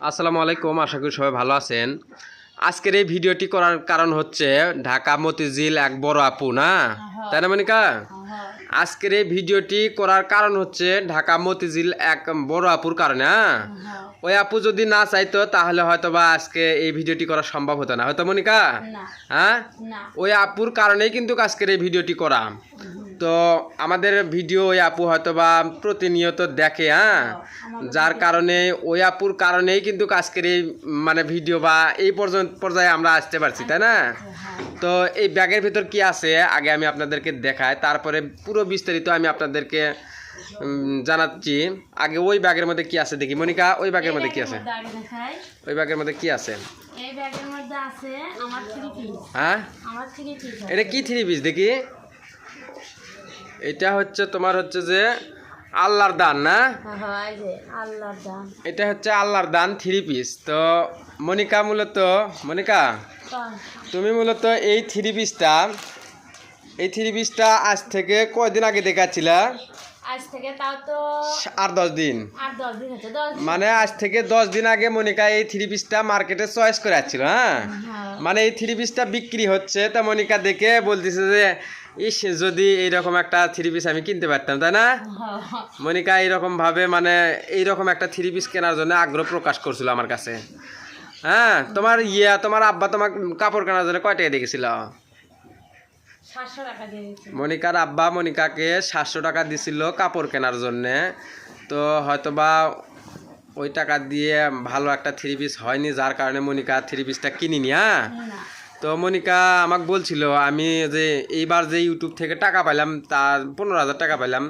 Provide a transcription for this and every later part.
আসসালামু আলাইকুম আশা করি সবাই ভালো আছেন। আজকের এই ভিডিওটি করার কারণ হচ্ছে ঢাকা মতিঝিল এক বড় আপু না? তাই না মনিকা? আজকের এই ভিডিওটি করার কারণ হচ্ছে ঢাকা মতিঝিল এক বড় আপুর কারণে হ্যাঁ। ওই আপু যদি না চাইতো তাহলে হয়তো বা আজকে এই ভিডিওটি করা সম্ভব হতো না। হয়তো মনিকা? হ্যাঁ? ওই আপুর কারণেই কিন্তু আজকের এই ভিডিওটি করা তো আমাদের ভিডিও ওই আপু হয়তো বা প্রতিনিয়ত দেখে হ্যাঁ? যার কারণে ওই আপুর কারণেই কিন্তু আজকের এই মানে ভিডিও বা এই পর্যন্ত পর্যায়ে আমরা আসতে পারছি তাই না? তো এই ব্যাগের ভিতর কি আছে আগে আমি আপনাদেরকে দেখাই তারপরে পুরো বিস্তারিত আমি আপনাদেরকে জানাচ্ছি আগে ওই ব্যাগের মধ্যে কি আছে দেখি। মনিকা ওই ব্যাগের মধ্যে কি আছে? ওই ব্যাগের মধ্যে কি আছে? হ্যাঁ? এটা কি থ্রি পিস দেখি? এটা হচ্ছে তোমার হচ্ছে যে আল্লাহর দান না? হয় এটা হচ্ছে আল্লাহর দান থ্রি পিস তো মনিকা মূলত মনিকা তুমি মূলত এই থ্রি পিসটা এই থ্রি পিসটা আজ থেকে কয়দিন আগে দেখাচ্ছিলা? আজ থেকে তাও তো আর দশ দিন। আট দশ দিন হচ্ছে মানে আজ থেকে দশ দিন আগে মনিকা এই থ্রি পিসটা মার্কেটে চয়েস করে আসছিল হ্যাঁ? হ্যাঁ। মানে এই থ্রি পিসটা বিক্রি হচ্ছে তা মনিকা দেখে বলতেছে যে ইস যদি এইরকম একটা থ্রি পিস আমি কিনতে পারতাম তাই না। মনিকা এইরকম ভাবে মানে এইরকম একটা থ্রি পিস কেনার জন্য আগ্রহ প্রকাশ করছিল আমার কাছে। হ্যাঁ তোমার ইয়া তোমার আব্বা তোমার কাপড় কেনার জন্য কয় টাকা দেখেছিল সাতশো টাকা দিয়ে দিচ্ছি মনিকার আব্বা মনিকাকে সাতশো টাকা দিছিল কাপড় কেনার জন্যে। তো হয়তোবা ওই টাকা দিয়ে ভালো একটা থ্রি পিস হয়নি যার কারণে মনিকা থ্রি পিসটা কিনিনি হ্যাঁ? তো মনিকা আমাকে বলছিল আমি যে এইবার যে ইউটিউব থেকে টাকা পাইলাম তা পনেরো হাজার টাকা পাইলাম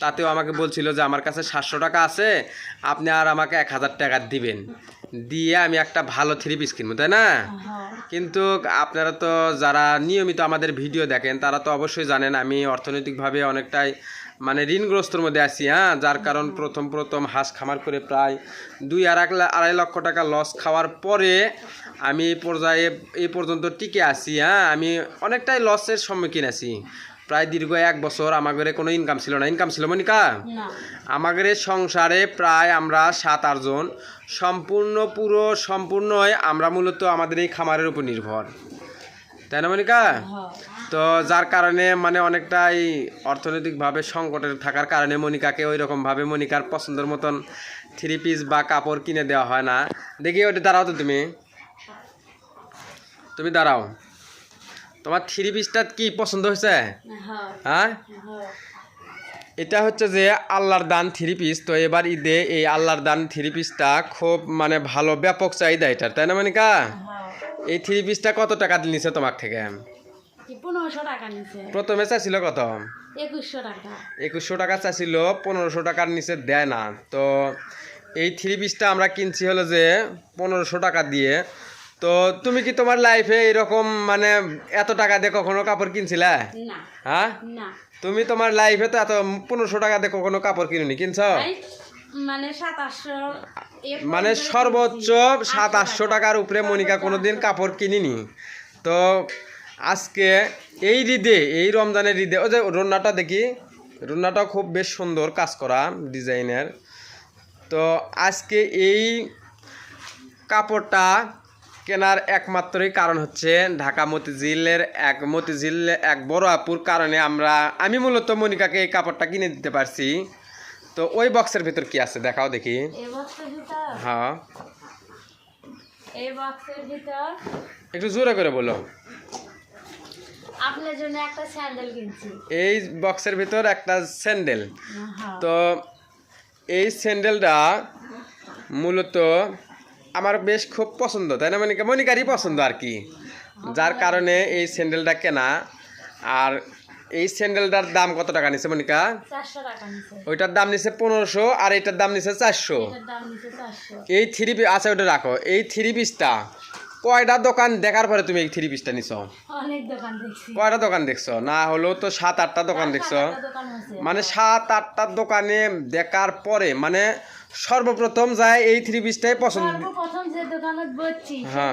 তাতেও আমাকে বলছিল যে আমার কাছে সাতশো টাকা আছে আপনি আর আমাকে এক হাজার টাকা দিবেন। দিয়ে আমি একটা ভালো থ্রি পিস কিনবো তাই না? হ্যাঁ। কিন্তু আপনারা তো যারা নিয়মিত আমাদের ভিডিও দেখেন তারা তো অবশ্যই জানেন আমি অর্থনৈতিকভাবে অনেকটাই মানে ঋণগ্রস্তর মধ্যে আছি হ্যাঁ? যার কারণ প্রথম প্রথম হাঁস খামার করে প্রায় দুই আড়াই লক্ষ টাকা লস খাওয়ার পরে আমি এই পর্যায়ে এই পর্যন্ত টিকে আছি হ্যাঁ? আমি অনেকটাই লসের সম্মুখীন আছি। প্রায় দীর্ঘ এক বছর আমাদের কোনো ইনকাম ছিল না। ইনকাম ছিল মনিকা না। আমাদের সংসারে প্রায় আমরা সাত আটজন সম্পূর্ণ পুরো সম্পূর্ণই আমরা মূলত আমাদের এই খামারের উপর নির্ভর। তাই না মনিকা হ্যাঁ। তো যার কারণে মানে অনেকটাই অর্থনৈতিকভাবে সংকটে থাকার কারণে মনিকাকে ওই রকমভাবে মনিকার পছন্দের মতন থ্রি পিস বা কাপড় কিনে দেওয়া হয় না। দেখি ওটা দাঁড়াও তো তুমি। তুমি দাঁড়াও। তোমার থ্রি পিসটা কি পছন্দ হয়েছে? হ্যাঁ। এটা হচ্ছে যে আল্লাহর দান থ্রি পিস তো এবার ঈদে এই আল্লাহর দান থ্রি পিসটা খুব মানে ভালো ব্যাপক চাহিদা এটার তাই না মনিকা? এই থ্রি পিসটা কত টাকা নিছে তোমার থেকে? প্রথমে চাইছিল কত? একুশশো টাকা। চাইছিল পনেরোশো টাকার নিচে দেয় না। তো এই থ্রি পিসটা আমরা কিনছি হলো যে পনেরোশো টাকা দিয়ে। তো তুমি কি তোমার লাইফে এরকম মানে এত টাকা দিয়ে কখনো কাপড় কিনছিলে? হ্যাঁ? তুমি তোমার লাইফে তো এত পনেরোশো টাকা দিয়ে কখনো কাপড় কিনুনি কিনছ? মানে মানে সর্বোচ্চ সাত আটশো টাকার উপরে মনিকা কোনোদিন কাপড় কিনিনি। তো আজকে এই ঈদে এই রমজানের ঈদে ওই যে রন্নাটা দেখি রন্নাটা খুব বেশ সুন্দর কাজ করা ডিজাইনের। তো আজকে এই কাপড়টা কেনার একমাত্রই কারণ হচ্ছে ঢাকা মতিঝিলের এক মতিঝিল এক বড় আপুর কারণে আমরা আমি মূলত মনিকাকে এই কাপড়টা কিনে দিতে পারছি। তো ওই বক্সের ভিতর কি আছে দেখাও দেখি। হ্যাঁ। এই বক্সের ভিতর? একটু জোরে করে বলো। আপনার জন্য একটা স্যান্ডেল কিনছি। এই বক্সের ভিতর একটা স্যান্ডেল। হ্যাঁ। তো এই স্যান্ডেলটা মূলত আমার বেশ খুব পছন্দ তাই না মনিকা? মনিকারই পছন্দ আর কি। যার কারণে এই স্যান্ডেলটা কেনা। আর এই স্যান্ডেলটার দাম কত টাকা নিছে মনিকা? ওইটার দাম নিছে পনেরোশো আর এটার দাম নিছে চারশো। এই থ্রি পিস আচ্ছা ওটা রাখো। এই থ্রি পিসটা কয়টা দোকান দেখার পরে তুমি এই থ্রি পিসটা নিছো? কয়টা দোকান দেখছ? না হলেও তো সাত আটটা দোকান দেখছ। মানে সাত আটটা দোকানে দেখার পরে মানে সর্বপ্রথম যায় এই থ্রি পিসটাই পছন্দ। সর্বপ্রথম যে দোকানত বসছি সেই হ্যাঁ।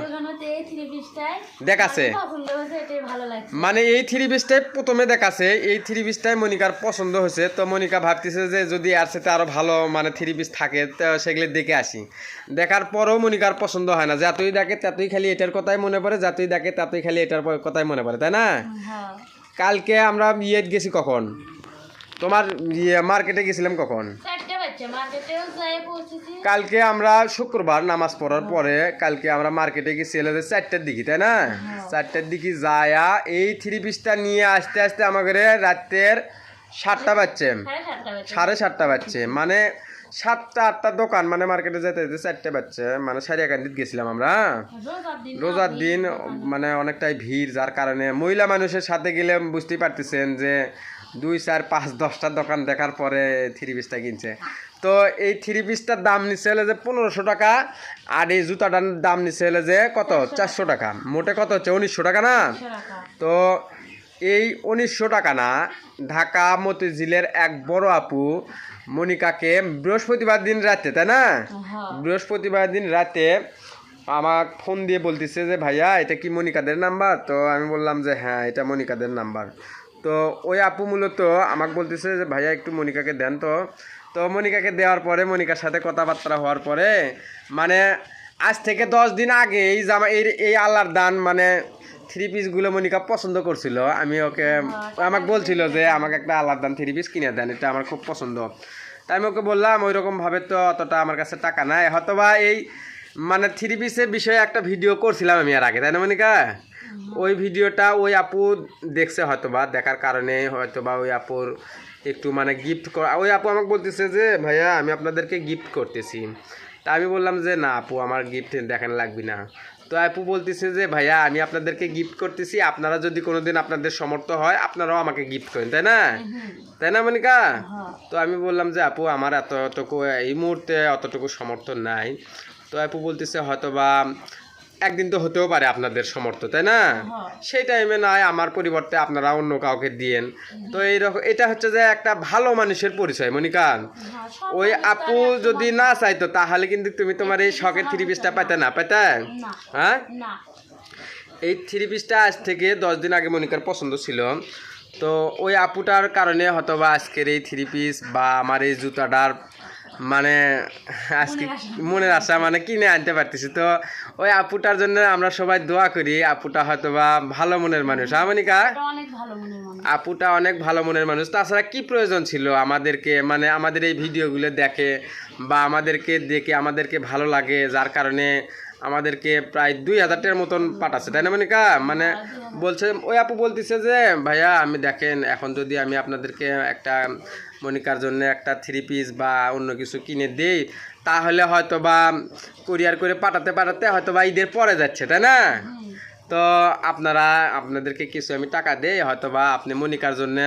এই থ্রি পিসটাই দেখাছে। পছন্দ হয়েছে এটাই ভালো লাগছে। মানে এই থ্রি পিসটাই প্রথমে দেখাছে এই থ্রি পিসটাই মনিকার পছন্দ হয়েছে। তো মনিকা ভাবতেছে যে যদি আর সাথে আরও ভালো মানে থ্রি পিস থাকে তো সেগুলি দেখে আসি। দেখার পরেও মনিকার পছন্দ হয় না। যতই দেখে ততই খালি এটার কথাই মনে পড়ে যতই দেখে ততই খালি এটার কথাই মনে পড়ে তাই না? হ্যাঁ। কালকে আমরা ইয়ে গেছি কখন? তোমার ইয়ে মার্কেটে গেছিলাম কখন? বাচ্চা কালকে আমরা শুক্রবার নামাজ পড়ার পরে কালকে আমরা মার্কেটে গেছি এলো যে চারটার দিকে তাই না? চারটার দিকে যায়া এই থ্রি পিসটা নিয়ে আসতে আসতে আমাদের রাতের সাতটা বাজছে। সাড়ে সাতটা বাচ্চা বাজছে। মানে সাতটা আটটা দোকান মানে মার্কেটে যেতে যেতে চারটে বাজছে। মানে সারিয়াকান্দিত গেছিলাম আমরা। রোজার দিন মানে অনেকটাই ভিড় যার কারণে মহিলা মানুষের সাথে গেলে বুঝতেই পারতেছেন যে দুই চার পাঁচ দশটা দোকান দেখার পরে থ্রি পিসটা কিনছে। তো এই থ্রি পিসটার দাম নিচ্ছে হলে যে পনেরোশো টাকা আর এই জুতাটার দাম নিচ্ছে হলে যে কত? চারশো টাকা। মোটে কত হচ্ছে? উনিশশো টাকা না? তো এই উনিশশো টাকা না ঢাকা মতিঝিলের এক বড় আপু মনিকাকে বৃহস্পতিবার দিন রাতে তাই না? হ্যাঁ। বৃহস্পতিবার দিন রাতে আমাক ফোন দিয়ে বলতেছে যে ভাইয়া এটা কি মনিকাদের নাম্বার? তো আমি বললাম যে হ্যাঁ এটা মনিকাদের নাম্বার। তো ওই আপু মূলত আমাকে বলতেছে যে ভাইয়া একটু মনিকাকে দেন তো। তো মনিকাকে দেওয়ার পরে মনিকার সাথে কথাবার্তা হওয়ার পরে মানে আজ থেকে দশ দিন আগে এই জামা এই এই আল্লাহর দান মানে থ্রি পিসগুলো মনিকা পছন্দ করছিল। আমি ওকে আমাকে বলছিল যে আমাকে একটা আল্লাহর দান থ্রি পিস কিনে দেন এটা আমার খুব পছন্দ। তাই আমি ওকে বললাম ওই রকম ভাবে তো অতটা আমার কাছে টাকা নাই। হয়তোবা এই মানে থ্রি পিসের বিষয়ে একটা ভিডিও করছিলাম আমি আর আগে তাই না মনিকা? ওই ভিডিওটা ওই আপু দেখছে হয়তোবা দেখার কারণে হয়তোবা ওই আপুর একটু মানে গিফট করা ওই আপু আমাকে বলতেছে যে ভাইয়া আমি আপনাদেরকে গিফট করতেছি। তা আমি বললাম যে না আপু আমার গিফট দেখানো লাগবে না। তো আপু বলতেছে যে ভাইয়া আমি আপনাদেরকে গিফট করতেছি আপনারা যদি কোনোদিন আপনাদের সমর্থ হয় আপনারাও আমাকে গিফট করেন। তাই না? তাই না মনিকা? হ্যাঁ। তো আমি বললাম যে আপু আমার এত অতটুকু এই মুহূর্তে অতটুকু সমর্থন নাই। তো আপু বলতেছে হয়তো বা একদিন তো হতেও পারে আপনাদের সমর্থ তাই না? হ্যাঁ। সেই টাইমে নয় আমার পরিবর্তে আপনারা অন্য কাউকে দিয়েন। তো এইরকম এটা হচ্ছে যে একটা ভালো মানুষের পরিচয় মনিকা হ্যাঁ ওই আপু যদি না চাইতো তাহলে কিন্তু তুমি তোমার এই শখের থ্রি পিসটা পাইতে না পাইতে? হ্যাঁ? এই থ্রি পিসটা আজ থেকে দশ দিন আগে মনিকার পছন্দ ছিল। তো ওই আপুটার কারণে হয়তো বা আজকের এই থ্রি পিস বা আমার এই জুতাটার মানে আজকে মনের আশা। মানে কিনে আনতে পারতেছি। তো ওই আপুটার জন্য আমরা সবাই দোয়া করি আপুটা হয়তো বা ভালো মনের মানুষ। হ্যাঁ মনিকা? এটা অনেক ভালো মনের মানুষ। আপুটা অনেক ভালো মনের মানুষ। তাছাড়া কি প্রয়োজন ছিল আমাদেরকে? মানে আমাদের এই ভিডিওগুলো দেখে বা আমাদেরকে দেখে আমাদেরকে ভালো লাগে যার কারণে আমাদেরকে প্রায় দুই হাজার টাকার মতন পাঠাচ্ছে। তাই না মনিকা? মানে বলছে ওই আপু বলতেছে যে ভাইয়া আমি দেখেন এখন যদি আমি আপনাদেরকে একটা মনিকার জন্য একটা থ্রি পিস বা অন্য কিছু কিনে দিই তাহলে হয়তো বা কুরিয়ার করে পাঠাতে পাঠাতে হয়তো বা ঈদের পরে যাচ্ছে তাই না? তো আপনারা আপনাদেরকে কিছু আমি টাকা দেই হয়তো বা আপনি মনিকার জন্য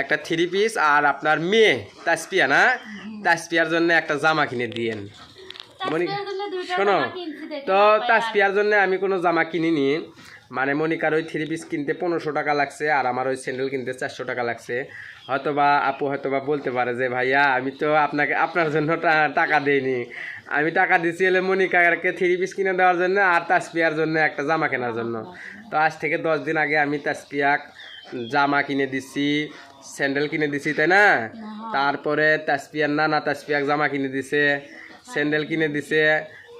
একটা থ্রি পিস আর আপনার মেয়ে তাসপিয়া না? তাসপিয়ার জন্য একটা জামা কিনে দিয়েন। মনিকা শোনো তো তাসপিয়ার জন্য আমি কোনো জামা কিনিনি। মানে মনিকার ওই থ্রি পিস কিনতে পনেরোশো টাকা লাগছে আর আমার ওই স্যান্ডেল কিনতে চারশো টাকা লাগছে। হয়তোবা আপু হয়তোবা বলতে পারে যে ভাইয়া আমি তো আপনাকে আপনার জন্য টাকা দেইনি। আমি টাকা দিছি হলে মনিকাকে থ্রি পিস কিনে দেওয়ার জন্য আর তাসপিয়ার জন্য একটা জামা কেনার জন্য। তো আজ থেকে দশ দিন আগে আমি তাসপিয়াক জামা কিনে দিছি স্যান্ডেল কিনে দিছি তাই না? তারপরে তাসপিয়ার নানা তাসপিয়াক জামা কিনে দিছে স্যান্ডেল কিনে দিছে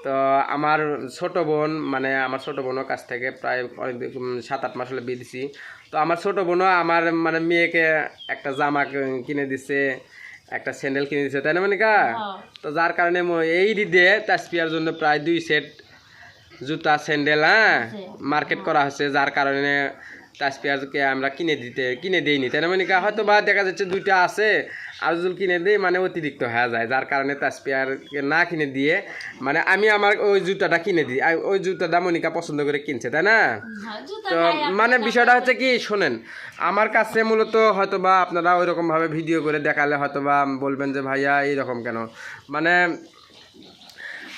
তো আমার ছোট বোন মানে আমার ছোট বোনও কাছ থেকে প্রায় অনেক সাত আট মাস হলে বিয়ে দিছি তো আমার ছোট বোনও আমার মানে মেয়েকে একটা জামা ক- কিনে দিছে একটা স্যান্ডেল কিনে দিছে তাই না মনিকা হ্যাঁ। তো যার কারণে এই ঈদে তাসপিয়ার জন্য প্রায় দুই সেট জুতা স্যান্ডেল হ্যাঁ। মার্কেট করা হচ্ছে যার কারণে তাসপিয়ারকে আমরা কিনে দিতে কিনে দিইনি। তাই না মনিকা হয়তো বা দেখা যাচ্ছে দুইটা আছে আর যদি কিনে দিই মানে অতিরিক্ত হয়ে যায়। যার কারণে তাসপিয়ারকে না কিনে দিয়ে মানে আমি আমার ওই জুতাটা কিনে দিই। ওই জুতাটা মনিকা পছন্দ করে কিনছে তাই না? হ্যাঁ, তো মানে বিষয়টা হচ্ছে কি শোনেন আমার কাছে মূলত হয়তো বা আপনারা ওইরকমভাবে ভিডিও করে দেখালে হয়তো বা বলবেন যে ভাইয়া এইরকম কেন? মানে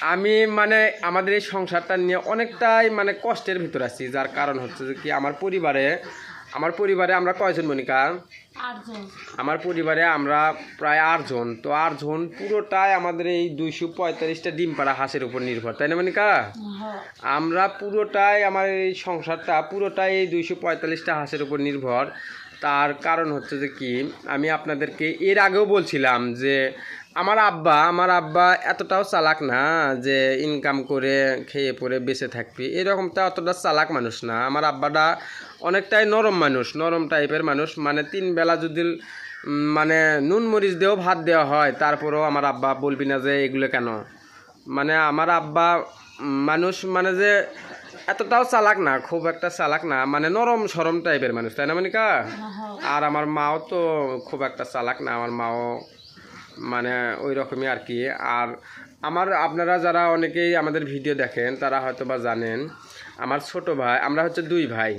আমি মানে আমাদের এই সংসারটা নিয়ে অনেকটাই মানে কষ্টের ভিতর আছি যার কারণ হচ্ছে যে কি আমার পরিবারে আমার পরিবারে আমরা কয়জন মনিকা? আমার পরিবারে আমরা প্রায় আটজন তো আটজন পুরোটাই আমাদের এই দুইশো পঁয়তাল্লিশটা ডিম পাড়া হাঁসের উপর নির্ভর তাই না মনিকা? হ্যাঁ। আমরা পুরোটাই আমার এই সংসারটা পুরোটাই এই দুইশো পঁয়তাল্লিশটা হাঁসের উপর নির্ভর। তার কারণ হচ্ছে যে কি আমি আপনাদেরকে এর আগেও বলছিলাম যে আমার আব্বা আমার আব্বা এতটাও চালাক না যে ইনকাম করে খেয়ে পরে বেঁচে থাকবি। এরকমটা অতটা চালাক মানুষ না। আমার আব্বাটা অনেকটাই নরম মানুষ নরম টাইপের মানুষ। মানে তিন বেলা যদি মানে নুন মরিচ দিয়েও ভাত দেওয়া হয় তারপরেও আমার আব্বা বলবি না যে এগুলো কেন? মানে আমার আব্বা মানুষ মানে যে এতটাও চালাক না খুব একটা চালাক না। মানে নরম সরম টাইপের মানুষ তাই না মনিকা? হ্যাঁ। আর আমার মাও তো খুব একটা চালাক না। আমার মাও মানে ওই রকমই আর কি আর আমার, আপনারা যারা অনেকেই আমাদের ভিডিও দেখেন, তারা হয়তো বা জানেন, আমার ছোট ভাই, আমরা হচ্ছে দুই ভাই।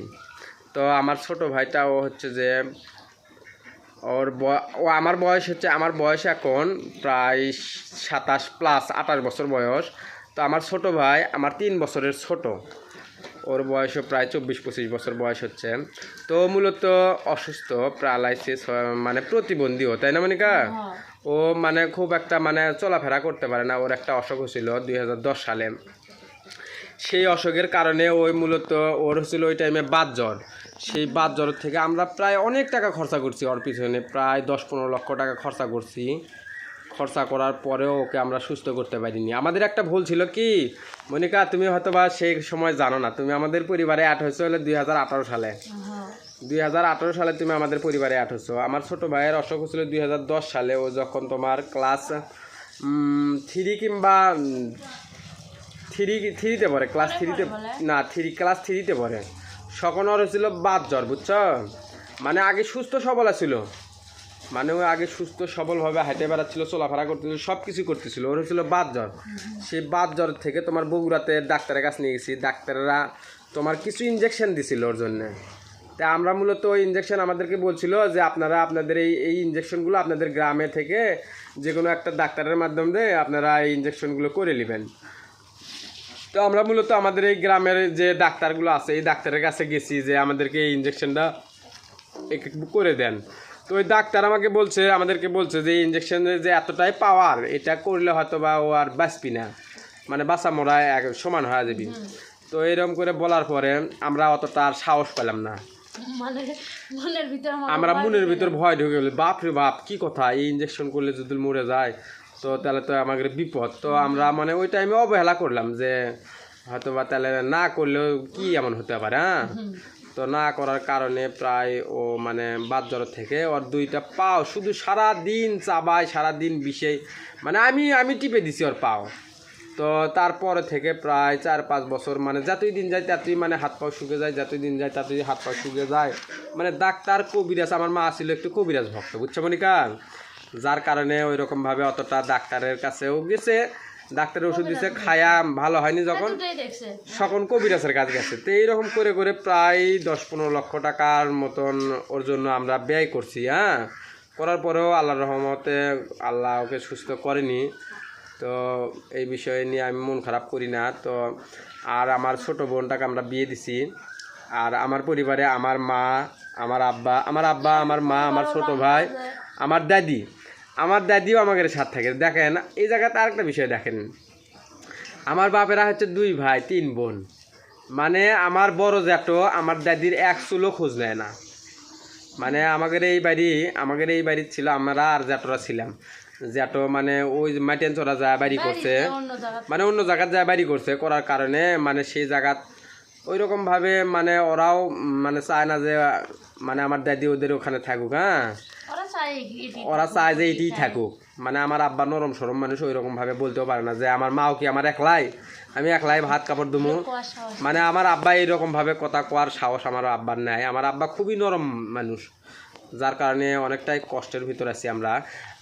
তো আমার ছোট ভাইটাও হচ্ছে যে, ওর ও আমার বয়স হচ্ছে, আমার বয়স এখন প্রায় সাতাশ প্লাস আঠাশ বছর বয়স। তো আমার ছোট ভাই আমার তিন বছরের ছোট। ওর বয়সও প্রায় চব্বিশ পঁচিশ বছর বয়স হচ্ছে। তো মূলত অসুস্থ, প্যারালাইসিস মানে প্রতিবন্ধীও, তাই না মনিকা? হ্যাঁ। ও মানে খুব একটা মানে চলাফেরা করতে পারে না। ওর একটা অসুখ হয়েছিল দুই হাজার দশ সালে। সেই অসুখের কারণে ওই মূলত ওর হচ্ছিল ওই টাইমে বাদ জ্বর। সেই বাদ জ্বর থেকে আমরা প্রায় অনেক টাকা খরচা করছি ওর পিছনে। প্রায় দশ পনেরো লক্ষ টাকা খরচা করছি। খরচা করার পরেও ওকে আমরা সুস্থ করতে পারিনি। আমাদের একটা ভুল ছিল কি? মনিকা, তুমি হয়তো বা সেই সময় জানো না। তুমি আমাদের পরিবারে অ্যাড হয়েছে হলে দুই হাজার আঠারো সালে। হ্যাঁ। দুই হাজার আঠারো সালে তুমি আমাদের পরিবারে আঠেছো আমার ছোট ভাইয়ের অসুখ হয়েছিল দুই হাজার দশ সালে। ও যখন তোমার ক্লাস থ্রি কিংবা থ্রি থ্রিতে পড়ে। ক্লাস থ্রিতে না থ্রি ক্লাস থ্রিতে পড়ে। সকন ওর হয়েছিল বাদ জ্বর বুঝছ? মানে আগে সুস্থ সবল ছিল মানে ও আগে সুস্থ সবলভাবে হাঁটে বেড়াচ্ছিল চলাফেরা করতেছিল সব কিছু করতেছিল। ওর হয়েছিল বাদ জ্বর। সেই বাদ জ্বর থেকে তোমার বগুড়াতে ডাক্তারের কাছে নিয়ে গেছি। ডাক্তাররা তোমার কিছু ইঞ্জেকশন দিছিল ওর জন্যে। তা আমরা মূলত ওই ইঞ্জেকশন আমাদেরকে বলছিল যে আপনারা আপনাদের এই এই ইঞ্জেকশনগুলো আপনাদের গ্রামে থেকে যে কোনো একটা ডাক্তারের মাধ্যমে আপনারা এই ইঞ্জেকশনগুলো করে নেবেন। তো আমরা মূলত আমাদের এই গ্রামের যে ডাক্তারগুলো আছে এই ডাক্তারের কাছে গেছি যে আমাদেরকে এই ইঞ্জেকশনটা একটু করে দেন। তো ওই ডাক্তার আমাকে বলছে আমাদেরকে বলছে যে এই ইঞ্জেকশনের যে এতটাই পাওয়ার এটা করলে হয়তো বা ও আর বাঁচবি না। মানে বাঁচা মরা এক সমান হয়ে যাবি। তো এরকম করে বলার পরে আমরা অতটা আর সাহস পেলাম না। আমার মনের ভিতর ভয় ঢুকে গেল। বাপ রে বাপ কি কথা? এই ইঞ্জেকশন করলে যদি মরে যায় তো তাহলে তো আমাদের বিপদ। তো আমরা মানে ওই টাইমে অবহেলা করলাম যে হয়তো বা তাহলে না করলেও কি এমন হতে পারে হ্যাঁ? তো না করার কারণে প্রায় ও মানে বাদ জ্বর থেকে ওর দুইটা পাও শুধু সারা দিন চাবায় সারা দিন বিষে মানে আমি আমি টিপে দিছি ওর পাও। তো তারপরে থেকে প্রায় চার পাঁচ বছর মানে যতই দিন যায় ততই মানে হাত পাও শুকে যায় যতই দিন যায় ততই হাত পাও শুকে যায়। মানে ডাক্তার কবিরাজ আমার মা ছিল একটু কবিরাজ ভক্ত বুঝছ মনিকা? যার কারণে ওই রকমভাবে অতটা ডাক্তারের কাছেও গেছে ডাক্তারের ওষুধ দিছে খায়া ভালো হয়নি যখন। সকল কবিরাজের কাছে গেছে। তো এইরকম করে করে প্রায় দশ পনেরো লক্ষ টাকার মতন ওর জন্য আমরা ব্যয় করছি হ্যাঁ? করার পরেও আল্লাহর রহমতে আল্লাহ ওকে সুস্থ করেনি। তো এই বিষয়ে নিয়ে আমি মন খারাপ করি না। তো আর আমার ছোট বোনটাকে আমরা বিয়ে দিছি। আর আমার পরিবারে আমার মা, আমার আব্বা আমার আব্বা, আমার মা, আমার ছোট ভাই, আমার দাদি আমার দাদিও আমাকে সাথ থাকে। দেখেন, এই জায়গাতে আরেকটা বিষয় দেখেন। আমার বাপেরা হচ্ছে দুই ভাই, তিন বোন। মানে আমার বড় জ্যাঠো আমার দাদির এক চুলো খোঁজ নেয় না। মানে আমাদের এই বাড়ি, আমাদের এই বাড়ি ছিল, আমরা আর জ্যাঠোরা ছিলাম। জ্যাঠো মানে ওই মাইটেন চড়া যায় বাড়ি করছে। বাড়িতে অন্য জায়গা মানে অন্য জায়গায় যায় বাড়ি করছে করার কারণে মানে সেই জায়গাত ওই রকমভাবে মানে ওরাও মানে চায় না যে মানে আমার দাদি ওদের ওখানে থাকুক হ্যাঁ? ওরা এটি চায় যে এটিই থাকুক। মানে আমার আব্বা নরম সরম মানুষ ওই রকম ভাবে বলতেও পারে না যে আমার মাও কি আমার একলাই? আমি একলাই ভাত কাপড় দুমু? মানে আমার আব্বা এইরকম ভাবে কথা কোয়ার সাহস আমার আব্বার নাই। আমার আব্বা খুবই নরম মানুষ। যার কারণে অনেকটাই কষ্টের ভিতর আছি আমরা।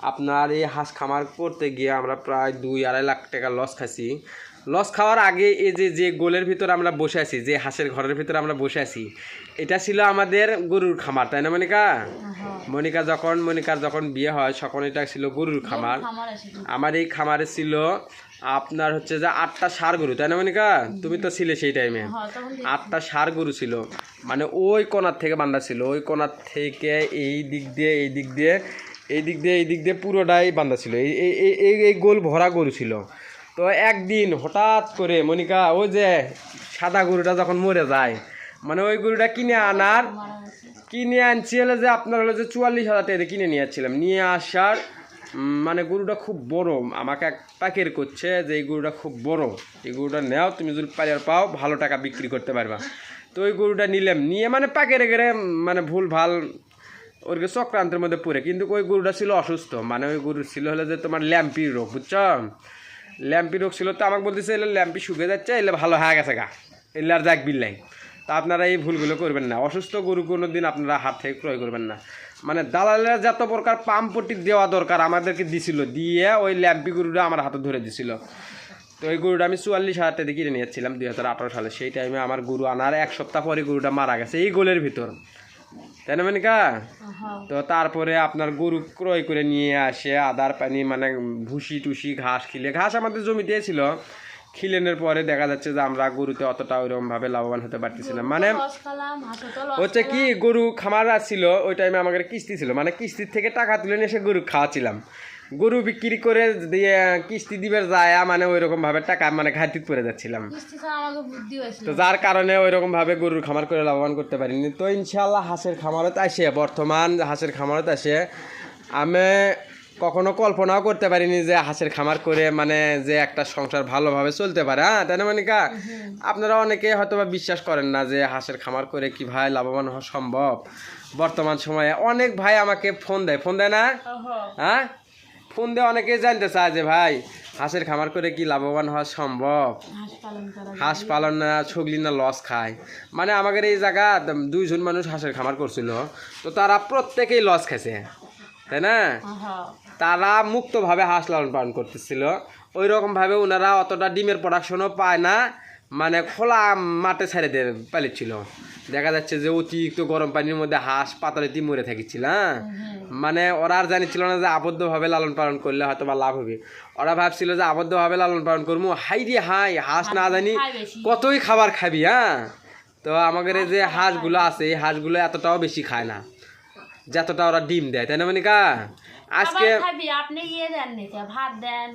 আপনার এই হাঁস খামার করতে গিয়ে আমরা প্রায় দুই আড়াই লাখ টাকা লস খাইছি। লস খাওয়ার আগে এই যে যে গোলের ভিতর আমরা বসে আছি যে হাঁসের ঘরের ভিতর আমরা বসে আছি এটা ছিল আমাদের গরুর খামার তাই না মনিকা? হ্যাঁ। মনিকা যখন মনিকার যখন বিয়ে হয় তখন এটা ছিল গরুর খামার। আমার এই খামারে ছিল আপনার হচ্ছে যে আটটা সার গরু তাই না মনিকা? তুমি তো ছিলে সেই টাইমে হ্যাঁ। আটটা সার গরু ছিল। মানে ওই কোনার থেকে বান্ধা ছিল ওই কোনার থেকে এই দিক দিয়ে এই দিক দিয়ে এই দিক দিয়ে এই দিক দিয়ে পুরোটাই বান্ধা ছিল। এই এই- এই গোল ভরা গরু ছিল। তো একদিন হঠাৎ করে মনিকা ওই যে সাদা গরুটা যখন মরে যায় মানে ওই গরুটা কিনে আনার কিনে আনছি হলে যে আপনার হলো যে চুয়াল্লিশ হাজার টাকা কিনে নিয়ে আসছিলাম। নিয়ে আসার মানে গরুটা খুব বড়। আমাকে এক প্যাকেট করছে যে, এই গরুটা খুব বড়। এই গরুটা নেও, তুমি যদি পাইয়ার পাও, ভালো টাকা বিক্রি করতে পারবা। তো ওই গরুটা নিলাম। নিয়ে মানে প্যাকেটে গেলে মানে ভুল, ভালো ওরকে চক্রান্তের মধ্যে পড়ে। কিন্তু ওই গরুটা ছিল অসুস্থ। মানে ওই গরু ছিল হলে যে, তোমার ল্যাম্পি রোগ, বুঝছ? ল্যাম্পি রোগ ছিল তো আমাকে বলতেছে, এলে ল্যাম্পি শুকিয়ে যাচ্ছে, এলে ভালো হয়ে গেছে গা। এলে আর যাক বিল্লাই। তা আপনারা এই ভুলগুলো করবেন না। অসুস্থ গরু কোনো দিন আপনারা হাত থেকে ক্রয় করবেন না। মানে দালালেরা যত প্রকার পাম্পটি দেওয়া দরকার আমাদেরকে দিছিল দিয়ে ওই ল্যাম্পি গরুটা আমার হাতে ধরে দিছিল। তো ওই গরুটা আমি চুয়াল্লিশ হাজার টাকা কিনে নিয়েছিলাম দুই হাজার আঠারো সালে। সেই টাইমে আমার গরু আনার এক সপ্তাহ পরে গরুটা মারা গেছে এই গোলের ভিতর। তাই না মানিকা? হ্যাঁ। তো তারপরে আপনার গরু ক্রয় করে নিয়ে আসে আদার পানি মানে ভুসি টুসি ঘাস খিলে। ঘাস আমাদের জমিতে ছিল। খিলেনের পরে দেখা যাচ্ছে যে আমরা গরুতে অতটা ওইরকম ভাবে লাভবান হতে পারতেছি না। মানে হচ্ছে কি গরু খামার ছিল ওই টাইমে আমাদের কিস্তি ছিল। মানে কিস্তির থেকে টাকা তুলে নিয়ে এসে গরু খাওয়াছিলাম। গরু বিক্রি করে দিয়ে কিস্তি দিবে যায় মানে ওই রকম ভাবে টাকা মানে ঘাটতি পড়ে যাচ্ছিলাম। তো যার কারণে ওই রকম ভাবে গরুর খামার করে লাভবান করতে পারিনি। তো ইনশাল্লাহ হাঁসের খামারত আসে। বর্তমান হাঁসের খামারত আসে। আমি কখনো কল্পনাও করতে পারিনি যে হাঁসের খামার করে মানে যে একটা সংসার ভালোভাবে চলতে পারে হ্যাঁ? তাই না মানিকা? আপনারা অনেকে হয়তো বা বিশ্বাস করেন না যে হাঁসের খামার করে কি ভাই লাভবান হওয়া সম্ভব? বর্তমান সময়ে অনেক ভাই আমাকে ফোন দেয়। ফোন দেয় না? হ্যাঁ? ফোন দিয়ে অনেকে জানতে চায় যে ভাই হাঁসের খামার করে কি লাভবান হওয়া সম্ভব? হাঁস পালন না ছগলি না লস খায়। মানে আমাদের এই জায়গা দুইজন মানুষ হাঁসের খামার করছিল তো তারা প্রত্যেকেই লস খাইছে তাই না? তারা মুক্তভাবে হাঁস লালন পালন করতেছিল। ওই রকমভাবে ওনারা অতটা ডিমের প্রোডাকশনও পায় না। মানে খোলা মাঠে ছেড়ে দিয়ে পালিয়েছিল। দেখা যাচ্ছে যে অতিরিক্ত গরম পানির মধ্যে হাঁস পাতালিতে মরে থাকিছিল হ্যাঁ? মানে ওরা আর জানিছিল না যে আবদ্ধভাবে লালন পালন করলে হয়তো বা লাভ হবে। ওরা ভাবছিল যে আবদ্ধভাবে লালন পালন করব। হাই রে হাই হাঁস না জানি কতই খাবার খাবি হ্যাঁ? তো আমাদের এই যে হাঁসগুলো আছে এই হাঁসগুলো এতটাও বেশি খায় না যতটা ওরা ডিম দেয় তাই না মানিকা? আজকে খাবি আপনি ইয়ে দেন ভাত দেন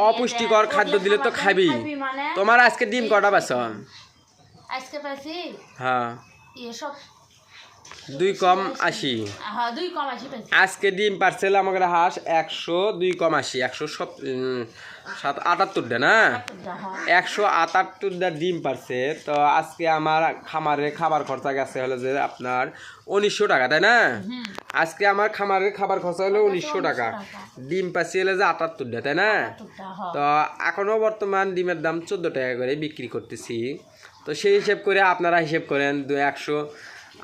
অপুষ্টিকর খাদ্য দিলে তো খাবি। মানে। তোমার আজকে ডিম কটা পাচ্ছ আজকে পাইছি হ্যাঁ। ইয়ে সব দুই কম আশি। হ্যাঁ আজকে ডিম পারছিল আমাদের হাঁস একশো দুই কম আশি একশো সত আটাত্তরটা না? হ্যাঁ। একশো আটাত্তরটা ডিম পারছে। তো আজকে আমার খামারে খাবার খরচা গেছে হলো যে আপনার উনিশশো টাকা তাই না? আজকে আমার খামারে খাবার খরচা হলো উনিশশো টাকা। ডিম পাচ্ছি হলো যে আটাত্তরটা তাই না? হ্যাঁ। তো এখনও বর্তমান ডিমের দাম চোদ্দ টাকা করে বিক্রি করতেছি। তো সেই হিসেব করে আপনারা হিসেব করেন দু একশো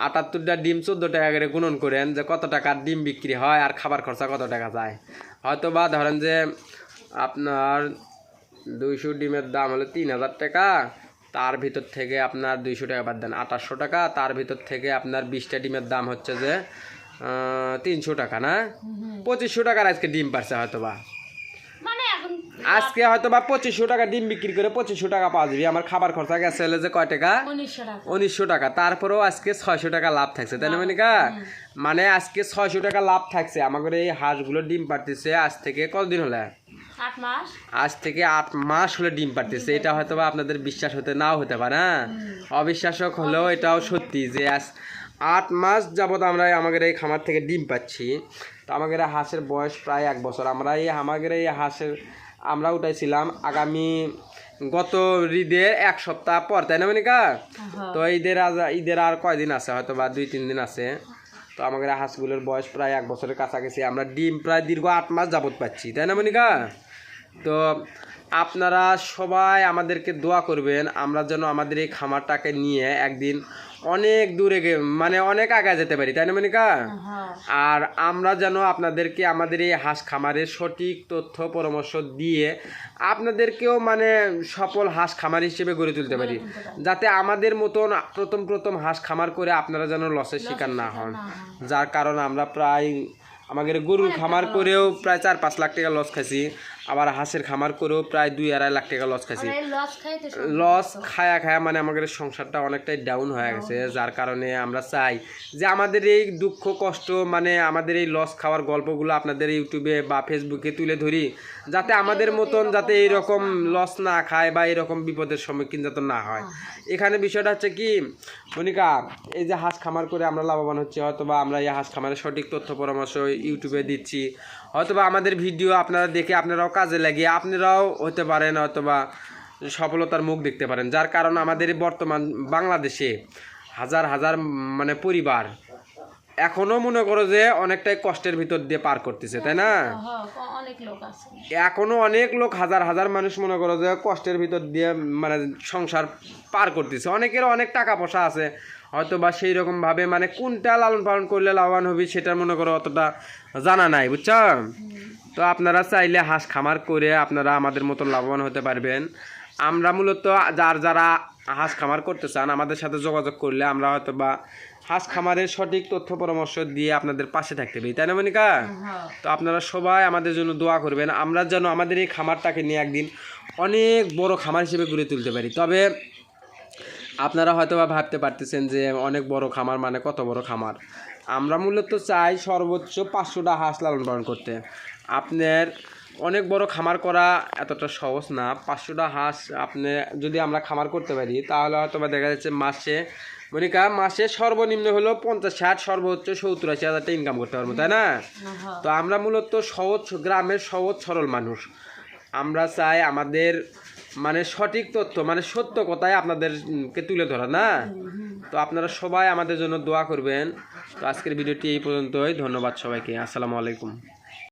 আটাত্তরটা ডিম চোদ্দ টাকা করে গুণন করেন যে কত টাকার ডিম বিক্রি হয় আর খাবার খরচা কত টাকা যায়। হয়তো বা ধরেন যে আপনার দুইশো ডিমের দাম হলো তিন হাজার টাকা তার ভিতর থেকে আপনার দুইশো টাকা বাদ দেন আঠাশশো টাকা তার ভিতর থেকে আপনার বিশটা ডিমের দাম হচ্ছে যে তিনশো টাকা না? পঁচিশশো টাকার আজকে ডিম পারছে হয়তো বা আজকে হয়তো বা পঁচিশশো টাকা ডিম বিক্রি করে পঁচিশশো টাকা পাওয়া যাবে। আমার খাবার খরচা গেছে হলে যে কয় টাকা? উনিশশো টাকা। তারপরেও আজকে ছয়শো টাকা লাভ থাকছে তাই না মানিকা? মানে আজকে ছয়শো টাকা লাভ থাকছে। আমাদের এই হাঁসগুলো ডিম পারতেছে আজ থেকে কতদিন হলে? আজ থেকে আট মাস হলে ডিম পারতেছে এটা হয়তো বা আপনাদের বিশ্বাস হতে নাও হতে পারে হ্যাঁ? অবিশ্বাসক হলেও এটাও সত্যি যে আজ আট মাস যাবত আমরা আমাদের এই খামার থেকে ডিম পাচ্ছি। তো আমাদের হাঁসের বয়স প্রায় এক বছর। আমরা এই আমাদের এই হাঁসের আমরা উঠাইছিলাম আগামী গত ঈদের এক সপ্তাহ পর তাই না মানিকা? হ্যাঁ তো ঈদের আজ ঈদের আর কয়দিন আছে? হয়তো বা দুই তিন দিন আছে। তো আমাদের হাঁসগুলোর বয়স প্রায় এক বছরের কাছাকাছি। আমরা ডিম প্রায় দীর্ঘ আট মাস যাবত পাচ্ছি তাই না মনিকা? তো আপনারা সবাই আমাদেরকে দোয়া করবেন। আমরা যেন আমাদের এই খামারটাকে নিয়ে একদিন অনেক দূরে গে- মানে অনেক আগে যেতে পারি তাই না মনিকা? হ্যাঁ। আর আমরা যেন আপনাদেরকে আমাদের এই হাঁস খামারের সঠিক তথ্য পরামর্শ দিয়ে আপনাদেরকেও মানে সফল হাঁস খামার হিসেবে গড়ে তুলতে পারি। যাতে আমাদের মতন প্রথম প্রথম হাঁস খামার করে আপনারা যেন লসের শিকার না হন। যার কারণ আমরা প্রায় আমাদের গরুর খামার করেও প্রায় চার পাঁচ লাখ টাকা লস খাইছি। আবার হাঁসের খামার করেও প্রায় দুই আড়াই লাখ টাকা লস খাইছি। লস খায়া খায়া মানে আমাদের সংসারটা অনেকটাই ডাউন হয়ে গেছে যার কারণে আমরা চাই যে আমাদের এই দুঃখ কষ্ট মানে আমাদের এই লস খাওয়ার গল্পগুলো আপনাদের ইউটিউবে বা ফেসবুকে তুলে ধরি যাতে আমাদের মতন যাতে এইরকম লস না খায় বা এরকম বিপদের সম্মুখীন যাতে না হয়। এখানে বিষয়টা হচ্ছে কি মনিকা এই যে হাঁস খামার করে আমরা লাভবান হচ্ছি হয়তো বা আমরা এই হাঁস খামারের সঠিক তথ্য পরামর্শ ইউটিউবে দিচ্ছি হয়তোবা আমাদের ভিডিও আপনারা দেখে আপনারাও কাজে লাগিয়ে আপনারাও হতে পারেন হয়তোবা সফলতার মুখ দেখতে পারেন। যার কারণ আমাদের বর্তমান বাংলাদেশে হাজার হাজার মানে পরিবার এখনও মনে করো যে অনেকটাই কষ্টের ভিতর দিয়ে পার করতেছে তাই না? অনেক লোক এখনও অনেক লোক হাজার হাজার মানুষ মনে করো যে কষ্টের ভিতর দিয়ে মানে সংসার পার করতেছে। অনেকের অনেক টাকা পয়সা আছে হয়তো বা সেই রকম ভাবে মানে কোনটা লালন পালন করলে লাভবান হবে সেটা মনে করো অতটা জানা নাই বুঝছ? তো আপনারা চাইলে হাঁস খামার করে আপনারা আমাদের মতো লাভবান হতে পারবেন। আমরা মূলত যার যারা হাঁস খামার করতে চান আমাদের সাথে যোগাযোগ করলে আমরা হয়তো বা হাঁস খামারের সঠিক তথ্য পরামর্শ দিয়ে আপনাদের পাশে থাকতে পারি তাই না মনিকা? হ্যাঁ। তো আপনারা সবাই আমাদের জন্য দোয়া করবেন আমরা যেন আমাদের এই খামারটাকে নিয়ে একদিন অনেক বড় খামার হিসেবে গড়ে তুলতে পারি। তবে আপনারা হয়তো বা ভাবতে পারতেছেন যে অনেক বড় খামার মানে কত বড় খামার। আমরা মূলত চাই সর্বোচ্চ পাঁচশোটা হাঁস লালন পালন করতে। আপনার অনেক বড় খামার করা এতটা সহজ না। পাঁচশোটা হাঁস আপনি যদি আমরা খামার করতে পারি তাহলে হয়তো বা দেখা যাচ্ছে মাসে মনিকা মাসে সর্বনিম্ন হলো পঞ্চাশ ষাট সর্বোচ্চ সত্তর আশি হাজার টাকা ইনকাম করতে পারব তাই না? হ্যাঁ। তো আমরা মূলত সহজ গ্রামের সহজ সরল মানুষ। আমরা চাই আমাদের মানে সঠিক তথ্য মানে সত্য কথাই আপনাদেরকে তুলে ধরা, না? তো আপনারা সবাই আমাদের জন্য দোয়া করবেন। তো আজকের ভিডিওটি এই পর্যন্তই। ধন্যবাদ সবাইকে। আসসালামু আলাইকুম।